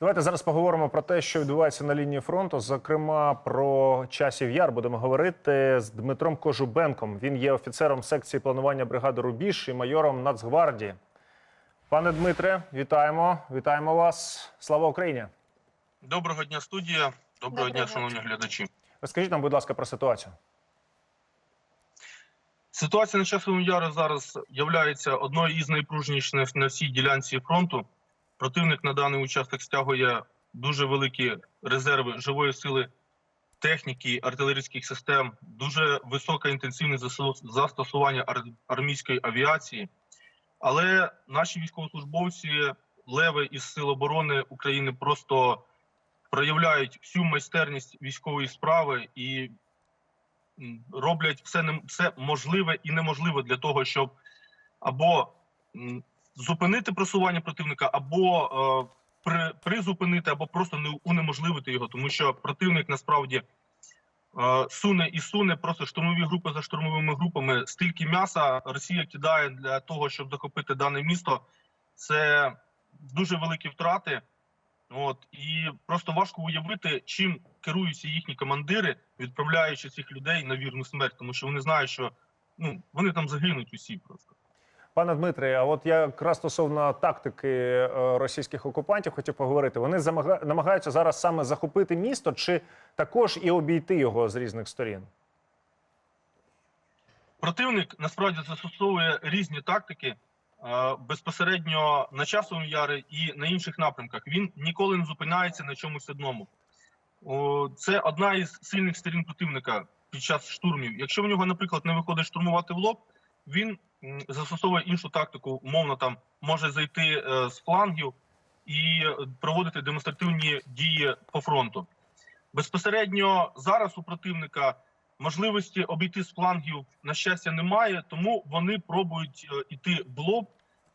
Давайте зараз поговоримо про те, що відбувається на лінії фронту. Зокрема, про часів яр будемо говорити з Дмитром Кожубенком. Він є офіцером секції планування бригади Рубіж і майором Нацгвардії. Пане Дмитре, вітаємо! Вітаємо вас! Слава Україні! Доброго дня, студія. Доброго дня, шановні глядачі. Розкажіть нам, будь ласка, про ситуацію. Ситуація на часовому яру зараз є одною із найпружніших на всій ділянці фронту. Противник на даний участок стягує дуже великі резерви живої сили техніки, артилерійських систем, дуже високе інтенсивне засо- застосування ар- армійської авіації. Але наші військовослужбовці, леви із Сил оборони України, просто проявляють всю майстерність військової справи і роблять все все можливе і неможливе для того, щоб або зупинити просування противника, або е, при, призупинити, або просто не унеможливити його, тому що противник насправді е, суне і суне просто штурмові групи за штурмовими групами. Стільки м'яса Росія кидає для того, щоб захопити дане місто. Це дуже великі втрати. От і просто важко уявити, чим керуються їхні командири, відправляючи цих людей на вірну смерть, тому що вони знають, що ну вони там загинуть усі просто. Пане Дмитре, а от я якраз стосовно тактики е, російських окупантів хотів поговорити. Вони намагаються зараз саме захопити місто, чи також і обійти його з різних сторін? Противник насправді застосовує різні тактики е, безпосередньо на часовому ярі і на інших напрямках. Він ніколи не зупиняється на чомусь одному. Це одна із сильних сторін противника під час штурмів. Якщо в нього, наприклад, не виходить штурмувати в лоб, він застосовує іншу тактику, умовно там може зайти е, з флангів і проводити демонстративні дії по фронту. Безпосередньо зараз у противника можливості обійти з флангів на щастя немає, тому вони пробують е, іти в лоб,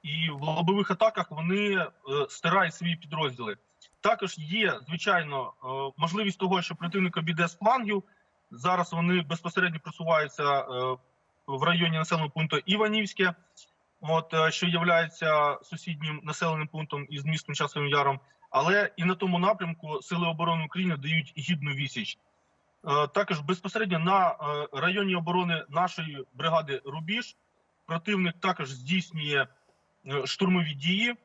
і в лобових атаках вони е, стирають свої підрозділи. Також є звичайно можливість того, що противник обійде з флангів. Зараз вони безпосередньо просуваються в районі населеного пункту Іванівське, от е, що є сусіднім населеним пунктом із містом Часовим Яром. Але і на тому напрямку Сили оборони України дають гідну відсіч. Е, Також безпосередньо на е, районі оборони нашої бригади Рубіж противник також здійснює штурмові дії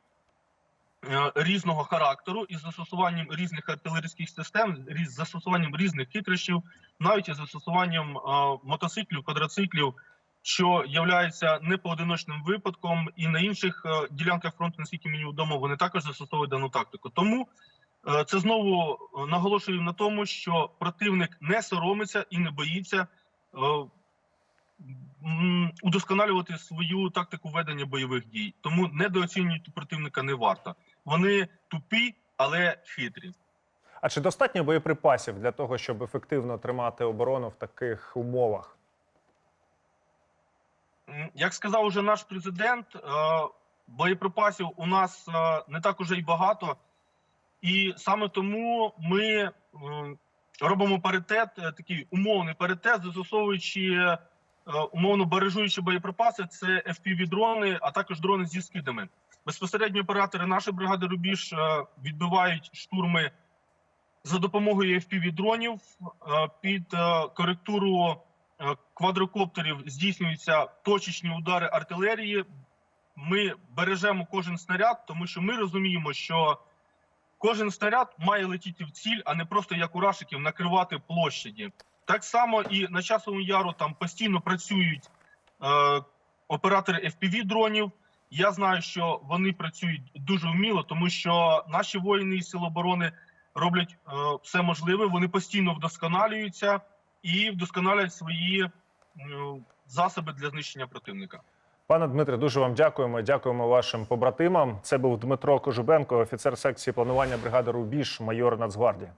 різного характеру із застосуванням різних артилерійських систем, з застосуванням різних хитрощів, навіть із застосуванням е, мотоциклів, квадроциклів, що є непоодиночним випадком, і на інших е, ділянках фронту, наскільки мені відомо, вони також застосовують дану тактику. Тому Е, Це знову е, наголошую на тому, що противник не соромиться і не боїться е, удосконалювати свою тактику ведення бойових дій. Тому недооцінювати противника не варто. Вони тупі, але хитрі. А чи достатньо боєприпасів для того, щоб ефективно тримати оборону в таких умовах? Як сказав уже наш президент, е, боєприпасів у нас е, не так уже й багато, і саме тому ми робимо паритет, е, такий умовний паритет, застосовуючи умовно баражуючі боєприпаси, це FPV-дрони, а також дрони зі скидами. Безпосередньо оператори нашої бригади Рубіж е, відбивають штурми за допомогою FPV-дронів е, під е, коректуру квадрокоптерів здійснюються точечні удари артилерії. Ми бережемо кожен снаряд, тому що ми розуміємо, що кожен снаряд має летіти в ціль, а не просто як у рашиків накривати площаді. Так само і на часовому яру там постійно працюють е, оператори FPV дронів. Я знаю, що вони працюють дуже вміло, тому що наші воїни із сил оборони роблять е, все можливе. Вони постійно вдосконалюються і вдосконалюють свої е, засоби для знищення противника. Пане Дмитре, дуже вам дякуємо. Дякуємо вашим побратимам. Це був Дмитро Кожубенко, офіцер секції планування бригади Рубіж, майор Нацгвардії.